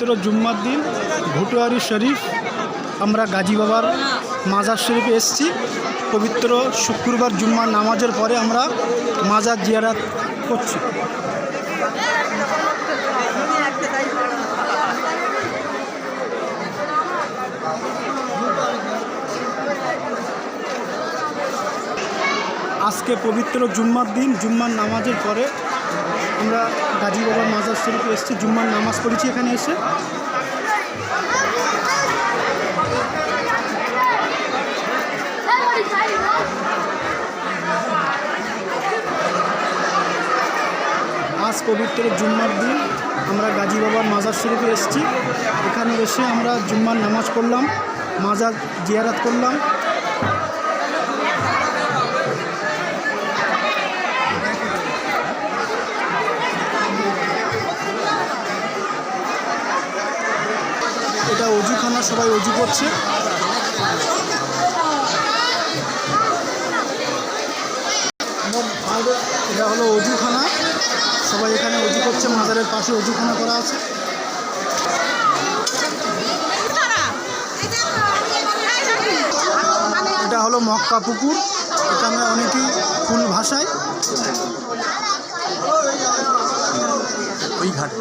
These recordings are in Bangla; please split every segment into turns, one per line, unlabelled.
পবিত্র জুম্মার দিন ভুটুয়ারি শরীফ, আমরা গাজী বাবার মাজার শরীফে এসেছি। পবিত্র শুক্রবার জুম্মার নামাজের পরে আমরা মাজার জিয়ারাত করছি। আজকে পবিত্র জুম্মার দিন, জুম্মার নামাজের পরে আমরা গাজী বাবার মাজার শরীফে এসেছি, জুম্মার নামাজ পড়েছি এখানে এসে। আজ পবিত্র জুম্মার দিন, আমরা গাজী বাবার মাজার শরীফে এসেছি। এখানে এসে আমরা জুম্মার নামাজ পড়লাম, মাজার জিয়ারাত করলাম। এটা অজুখানা সবাই অজু করছে। এটা হলো অজুখানা। সবাই এখানে অজু করছে মাজারের পাশে অজুখানা করা আছে। এটা হলো মক্কা পুকুর। এখানে অনেকেই ফুল ভাষায়
ওই ঘাটে।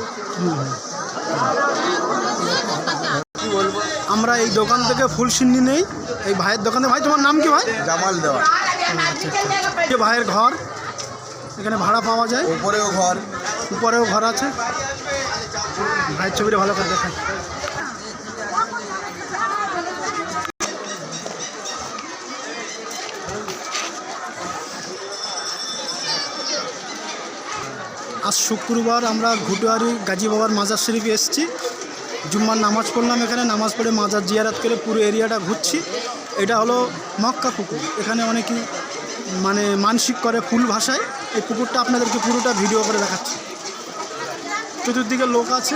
আমরা এই দোকান থেকে ফুল সিন্নি নেই। এই ভাইয়ের দোকানে। ভাই তোমার নাম কি ভাই?
জামাল দেওয়া।
যে ভাইয়ের ঘর। এখানে ভাড়া পাওয়া যায়।
উপরেও ঘর।
উপরেও ঘর আছে। ভাইয়ের ছবিটা ভালো করে দেখায় আজ শুক্রবার আমরা ঘুটুয়ারি গাজী বাবার মাজার শরীফে এসেছি। জুম্মার নামাজ পড়লাম এখানে, নামাজ পড়ে মাজার জিয়ারাত করে পুরো এরিয়াটা ঘুরছি। এটা হলো মক্কা পুকুর। এখানে অনেকেই মানে মানসিক করে ফুল ভাষায়। এই পুকুরটা আপনাদেরকে পুরোটা ভিডিও করে দেখাচ্ছি। চতুর্দিকে লোক আছে।